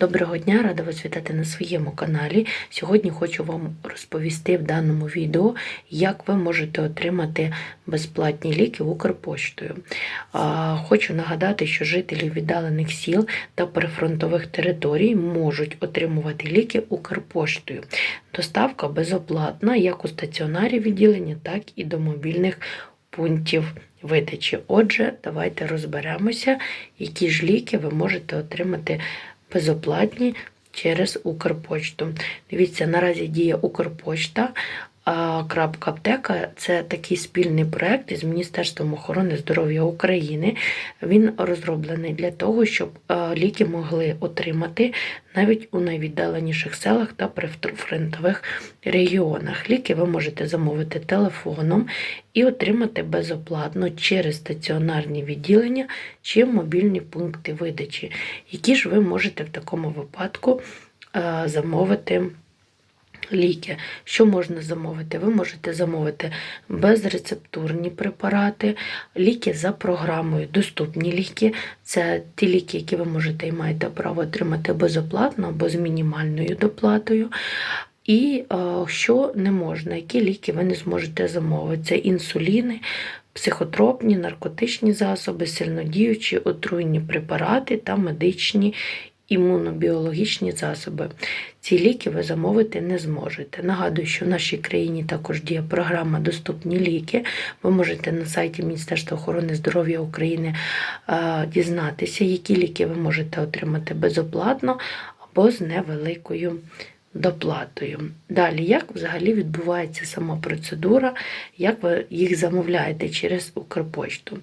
Доброго дня, рада вас вітати на своєму каналі. Сьогодні хочу вам розповісти в даному відео, як ви можете отримати безплатні ліки Укрпоштою. Хочу нагадати, що жителі віддалених сіл та прифронтових територій можуть отримувати ліки Укрпоштою. Доставка безоплатна як у стаціонарі відділення, так і до мобільних пунктів видачі. Отже, давайте розберемося, які ж ліки ви можете отримати безоплатні через Укрпочту. Дивіться, наразі діє Укрпочта. Крапка аптека це такий спільний проект із Міністерством охорони здоров'я України. Він розроблений для того, щоб ліки могли отримати навіть у найвіддаленіших селах та прифронтових регіонах. Ліки ви можете замовити телефоном і отримати безоплатно через стаціонарні відділення чи мобільні пункти видачі, які ж ви можете в такому випадку е, замовити. Ліки, що можна замовити? Ви можете замовити безрецептурні препарати, ліки за програмою, доступні ліки. Це ті ліки, які ви можете і маєте право отримати безоплатно або з мінімальною доплатою. І е, що не можна, які ліки ви не зможете замовити? Це інсуліни, психотропні, наркотичні засоби, сильнодіючі, отруйні препарати та медичні імунобіологічні засоби. Ці ліки ви замовити не зможете. Нагадую, що в нашій країні також діє програма Доступні ліки. Ви можете на сайті Міністерства охорони здоров'я України е, дізнатися, які ліки ви можете отримати безоплатно або з невеликою доплатою. Далі, як взагалі відбувається сама процедура, як ви їх замовляєте через Укрпочту?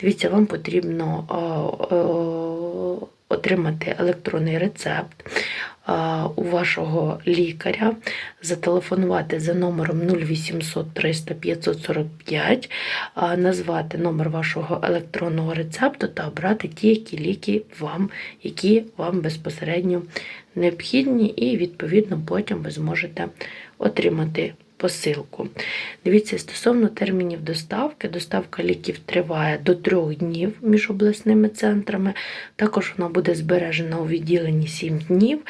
Дивіться, вам потрібно е, е, отримати електронний рецепт у вашого лікаря, зателефонувати за номером 0800 300 545, назвати номер вашого електронного рецепту та обрати ті, які ліки вам, які вам безпосередньо необхідні, і, відповідно, потім ви зможете отримати посилку. Дивіться, стосовно термінів доставки, доставка ліків триває до трьох днів між обласними центрами. Також вона буде збережена у відділенні 7 днів.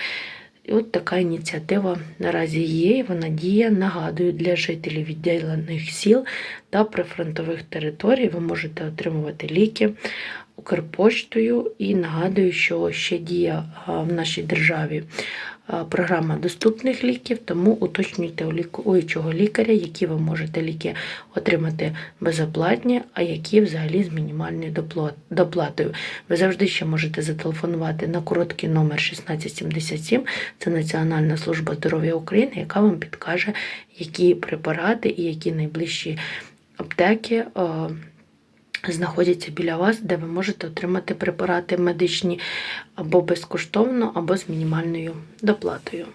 І от така ініціатива наразі є, і вона діє. Нагадую, для жителів відділених сіл та прифронтових територій ви можете отримувати ліки Укрпоштою. І нагадую, що ще діє в нашій державі програма доступних ліків, тому уточнюйте у лікуючого лікаря, які ви можете ліки отримати безоплатні, а які взагалі з мінімальною доплатою. Ви завжди ще можете зателефонувати на короткий номер 1677, це Національна служба здоров'я України, яка вам підкаже, які препарати і які найближчі аптеки знаходяться біля вас, де ви можете отримати препарати медичні або безкоштовно, або з мінімальною доплатою.